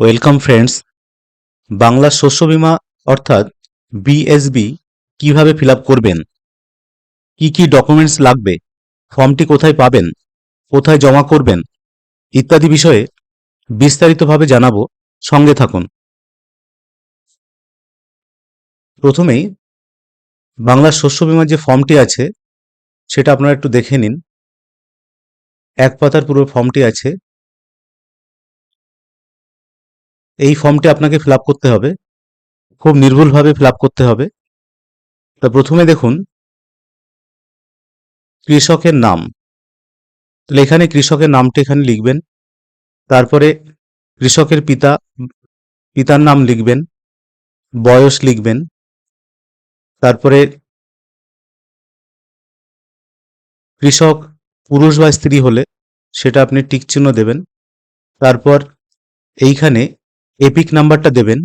Welcome friends Bangla শস্য বীমা অর্থাৎ বিএসবি কীভাবে ফিল করবেন? কি কি ডকুমেন্টস লাগবে? ফর্মটি কোথায় পাবেন? কোথায় জমা করবেন? ইত্যাদি বিষয়ে বিস্তারিতভাবে জানাব। সঙ্গে থাকুন। প্রথমেই বাংলা শস্য বীমার যে ফর্মটি আছে, সেটা আপনারা একটু দেখে নিন। এক পাতার পুরো ফর্মটি আছে। এই ফর্মটি আপনাকে ফিল করতে হবে। খুব নির্ভুলভাবে ফিল করতে হবে। তা প্রথমে দেখুন, কৃষকের নাম। তাহলে এখানে কৃষকের নামটি এখানে লিখবেন। তারপরে কৃষকের পিতা, পিতার নাম লিখবেন। বয়স লিখবেন। তারপরে কৃষক পুরুষ বা স্ত্রী হলে সেটা আপনি টিক চিহ্ন দেবেন। তারপর এইখানে এপিক নাম্বারটা দেবেন।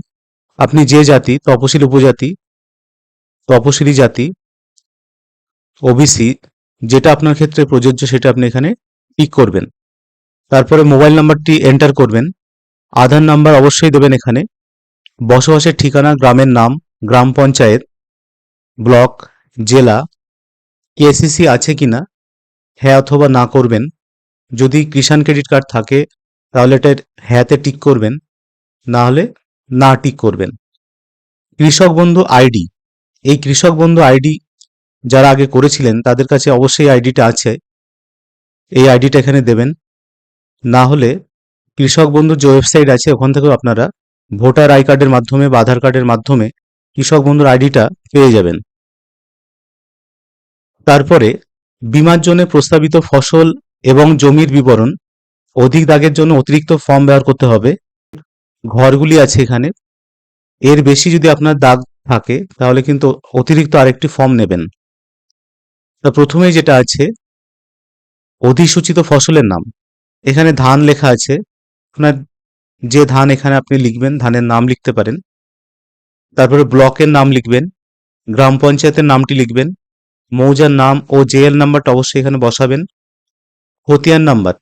আপনি যে জাতি, তপশিলি উপজাতি, তপশিলি জাতি ওবিসি যেটা আপনার ক্ষেত্রে প্রযোজ্য সেটা আপনি এখানে টিক করবেন। তারপরে মোবাইল নাম্বারটি এন্টার করবেন। আধার নাম্বার অবশ্যই দেবেন এখানে। বসবাসের ঠিকানা, গ্রামের নাম, গ্রাম পঞ্চায়েত, ব্লক, জেলা কেসিসি আছে কিনা হ্যাঁ অথবা না করবেন। যদি কিষাণ ক্রেডিট কার্ড থাকে, তাহলে এটার হ্যাঁতে টিক করবেন। না হলে না টিক করবেন। কৃষক বন্ধু আইডি। এই কৃষক বন্ধু আইডি যারা আগে করেছিলেন, তাদের কাছে অবশ্যই আইডিটা আছে। এই আইডিটা এখানে দেবেন। না হলে কৃষক বন্ধুর যে ওয়েবসাইট আছে, ওখান থেকেও আপনারা ভোটার আই কার্ডের মাধ্যমে বা আধার কার্ডের মাধ্যমে কৃষক বন্ধুর আইডিটা পেয়ে যাবেন। তারপরে বিমার জন্য প্রস্তাবিত ফসল এবং জমির বিবরণ, অধিক দাগের জন্য অতিরিক্ত ফর্ম ব্যবহার করতে হবে। ঘরগুলি আছে এখানে। এর বেশি যদি আপনার দাগ থাকে, তাহলে কিন্তু অতিরিক্ত আরেকটি ফর্ম নেবেন। তা প্রথমেই যেটা আছে, অধিসূচিত ফসলের নাম। এখানে ধান লেখা আছে। আপনার যে ধান এখানে আপনি লিখবেন, ধানের নাম লিখতে পারেন। তারপরে ব্লকের নাম লিখবেন, গ্রাম পঞ্চায়েতের নামটি লিখবেন, মৌজার নাম ও জেএল নাম্বারটা অবশ্যই এখানে বসাবেন। খতিয়ান নাম্বার,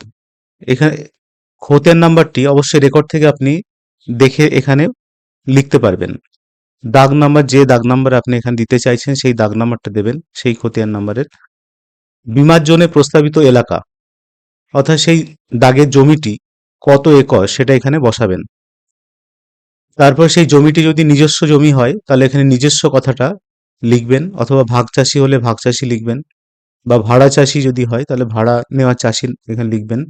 এখানে খতিয়ান নাম্বারটি অবশ্যই রেকর্ড থেকে আপনি দেখে এখানে লিখতে পারবেন। দাগ নাম্বার যে দাগ নাম্বার আপনি এখানে দিতে চাইছেন, সেই দাগ নাম্বারটা দেবেন, সেই খতিয়ান নাম্বারের বিমার জন্য প্রস্তাবিত এলাকা, অর্থাৎ সেই দাগের জমিটি কত একর, সেটা এখানে বসাবেন। তারপর সেই জমিটি যদি নিজস্ব জমি হয়, তাহলে এখানে নিজস্ব কথাটা লিখবেন, অথবা ভাগ চাষি হলে ভাগ চাষি লিখবেন, বা ভাড়া চাষি যদি হয়, তাহলে ভাড়া নেওয়া চাষি এখানে লিখবেন।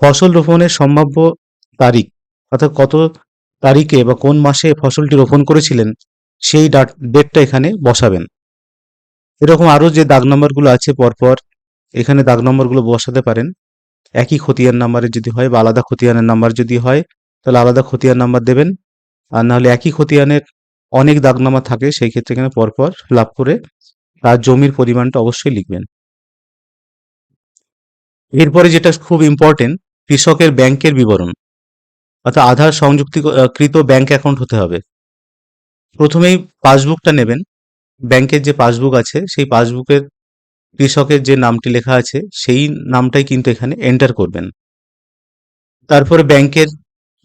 ফসল রোপণের সম্ভাব্য তারিখ অর্থাৎ কত তারিখে বা কোন মাসে ফসলটি রোপণ করেছিলেন, সেই ডেটটা এখানে বসাবেন। এরকম আরও যে দাগ নম্বরগুলো আছে পরপর, এখানে দাগ নম্বরগুলো বসাতে পারেন। একই খতিয়ান নাম্বারের যদি হয় বা আলাদা খতিয়ানের নাম্বার যদি হয়, তাহলে আলাদা খতিয়ান নাম্বার দেবেন। আর নাহলে একই খতিয়ানের অনেক দাগ নাম্বার থাকে, সেই ক্ষেত্রে এখানে পরপর ফিল করে তার জমির পরিমাণটা অবশ্যই লিখবেন। এরপরে যেটা খুব ইম্পর্টেন্ট কৃষকের ব্যাংকের বিবরণ। অর্থাৎ আধার সংযুক্তিকৃত ব্যাংক অ্যাকাউন্ট হতে হবে। প্রথমেই পাসবুকটা নেবেন। ব্যাংকের যে পাসবুক আছে, সেই পাসবুকের কৃষকের যে নামটি লেখা আছে, সেই নামটাই কিন্তু এখানে এন্টার করবেন। তারপরে ব্যাংকের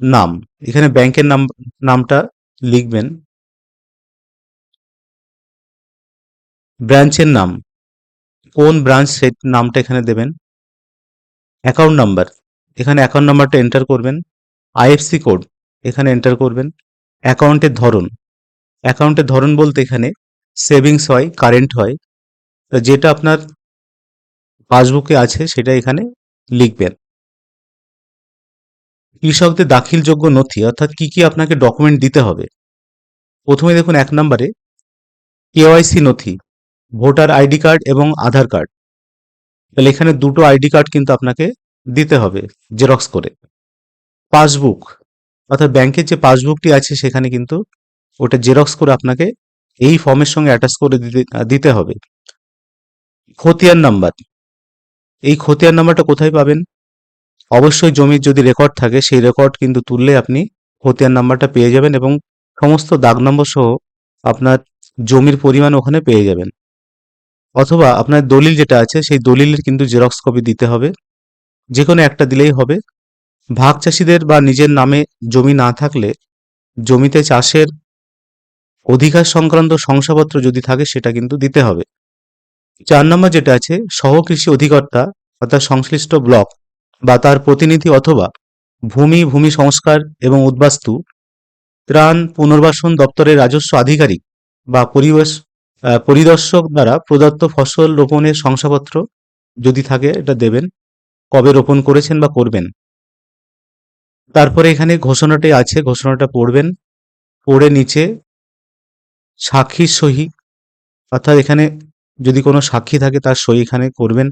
নাম। এখানে ব্যাংকের নাম নামটা লিখবেন। ব্রাঞ্চের নাম। কোন ব্রাঞ্চ সেই নামটা এখানে দেবেন? অ্যাকাউন্ট নাম্বার এখানে অ্যাকাউন্ট নাম্বারটা এন্টার করবেন। আইএফসি কোড, এখানে এন্টার করবেন। অ্যাকাউন্টের ধরন অ্যাকাউন্টের ধরন বলতে এখানে সেভিংস হয় কারেন্ট হয়। তো যেটা আপনার পাসবুকে আছে, সেটা এখানে লিখবেন। কৃষকদের দাখিলযোগ্য নথি, অর্থাৎ কি কি আপনাকে ডকুমেন্ট দিতে হবে? প্রথমে দেখুন এক নম্বরে কেওয়াইসি নথি, ভোটার আইডি কার্ড এবং আধার কার্ড। তাহলে এখানে দুটো আইডি কার্ড কিন্তু আপনাকে দিতে হবে, জেরক্স করে। পাসবুক, অর্থাৎ ব্যাংকের যে পাসবুকটি আছে সেখানে কিন্তু ওটা জেরক্স করে আপনাকে এই ফর্মের সঙ্গে অ্যাটাচ করে দিতে দিতে হবে। খতিয়ান নাম্বার। এই খতিয়ান নাম্বারটা কোথায় পাবেন? অবশ্যই জমির যদি রেকর্ড থাকে সেই রেকর্ড কিন্তু তুললে আপনি খতিয়ান নাম্বারটা পেয়ে যাবেন এবং সমস্ত দাগ নম্বর সহ আপনার জমির পরিমাণ ওখানে পেয়ে যাবেন। অথবা আপনার দলিল যেটা আছে সেই দলিলের কিন্তু জেরক্স কপি দিতে হবে। যে কোনো একটা দিলেই হবে। ভাগ চাষিদের বা নিজের নামে জমি না থাকলে জমিতে চাষের অধিকার সংক্রান্ত শংসাপত্র যদি থাকে, সেটা কিন্তু দিতে হবে। চার নম্বর যেটা আছে, সহকৃষি অধিকর্তা অর্থাৎ সংশ্লিষ্ট ব্লক বা তার প্রতিনিধি অথবা ভূমি ভূমি সংস্কার এবং উদ্বাস্তু, ত্রাণ পুনর্বাসন দপ্তরের রাজস্ব আধিকারিক বা পরিবেশ পরিদর্শক দ্বারা প্রদত্ত ফসল রোপণের শংসাপত্র যদি থাকে, এটা দেবেন। কবে রোপণ করেছেন বা করবেন? তারপরে এখানে ঘোষণাটি আছে, ঘোষণাটা পড়বেন। পড়ে নিচে সাক্ষীর সহি, অর্থাৎ এখানে যদি কোনো সাক্ষী থাকে তার সই এখানে করবেন।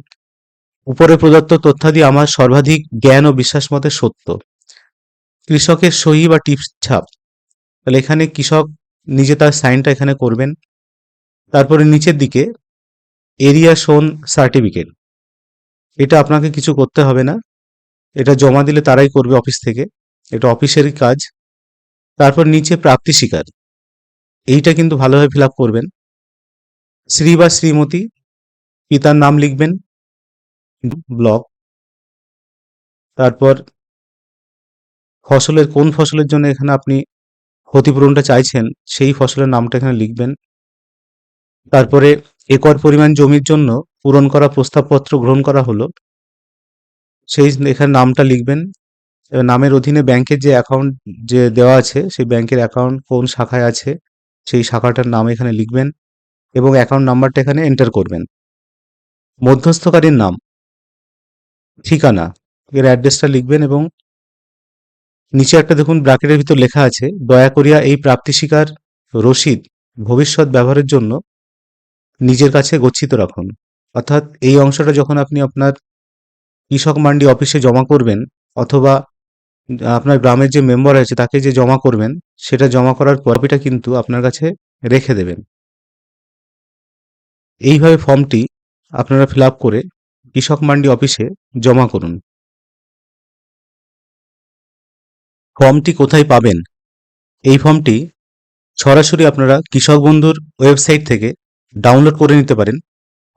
উপরে প্রদত্ত তথ্যাদি আমার সর্বাধিক জ্ঞান ও বিশ্বাস মতে সত্য। কৃষকের সহি বা টিপস ছাপ। তাহলে এখানে কৃষক নিজে তার সাইনটা এখানে করবেন। তারপরে নিচের দিকে এরিয়া শোন সার্টিফিকেট। এটা আপনাকে কিছু করতে হবে না। এটা জমা দিলে তারাই করবে অফিস থেকে। এটা অফিসেরই কাজ। তারপর নিচে প্রাপ্তি স্বীকার এইটা কিন্তু ভালোভাবে ফিল করবেন। শ্রী বা শ্রীমতী, পিতার নাম লিখবেন ব্লক তারপর ফসলের, কোন ফসলের জন্য এখানে আপনি ক্ষতিপূরণটা চাইছেন, সেই ফসলের নামটা এখানে লিখবেন। তারপরে একর পরিমাণ জমির জন্য পূরণ করা প্রস্তাবপত্র গ্রহণ করা হলো। সেই এখানে নামটা লিখবেন। নামের অধীনে ব্যাংকের যে অ্যাকাউন্ট যে দেওয়া আছে, সেই ব্যাংকের অ্যাকাউন্ট কোন শাখায় আছে, সেই শাখাটার নাম এখানে লিখবেন এবং অ্যাকাউন্ট নাম্বারটা এখানে এন্টার করবেন। মধ্যস্থকারীর নাম, ঠিকানা, এর অ্যাড্রেসটা লিখবেন এবং নিচে একটা দেখুন ব্র্যাকেটের ভিতর লেখা আছে, দয়া করিয়া এই প্রাপ্তি স্বীকার রসিদ ভবিষ্যৎ ব্যবহারের জন্য নিজের কাছে গচ্ছিত রাখুন। অর্থাৎ এই অংশটা যখন আপনি আপনার কৃষক মান্ডি অফিসে জমা করবেন অথবা আপনার গ্রামের যে মেম্বার আছে তাকে যে জমা করবেন, সেটা জমা করার কপিটা কিন্তু আপনার কাছে রেখে দেবেন। এইভাবে ফর্মটি আপনারা ফিল করে কৃষক মান্ডি অফিসে জমা করুন। ফর্মটি কোথায় পাবেন? এই ফর্মটি সরাসরি আপনারা কৃষক বন্ধুর ওয়েবসাইট থেকে ডাউনলোড করে নিতে পারেন,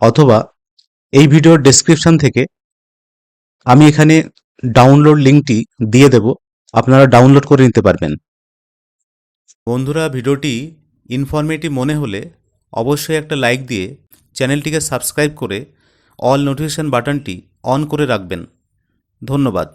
অথবা এই ভিডিওর ডেসক্রিপশন থেকে আমি এখানে ডাউনলোড লিঙ্কটি দিয়ে দেব। আপনারা ডাউনলোড করে নিতে পারবেন। বন্ধুরা, ভিডিওটি ইনফরমেটিভ মনে হলে অবশ্যই একটা লাইক দিয়ে চ্যানেলটিকে সাবস্ক্রাইব করে অল নোটিফিকেশান বাটনটি অন করে রাখবেন। ধন্যবাদ।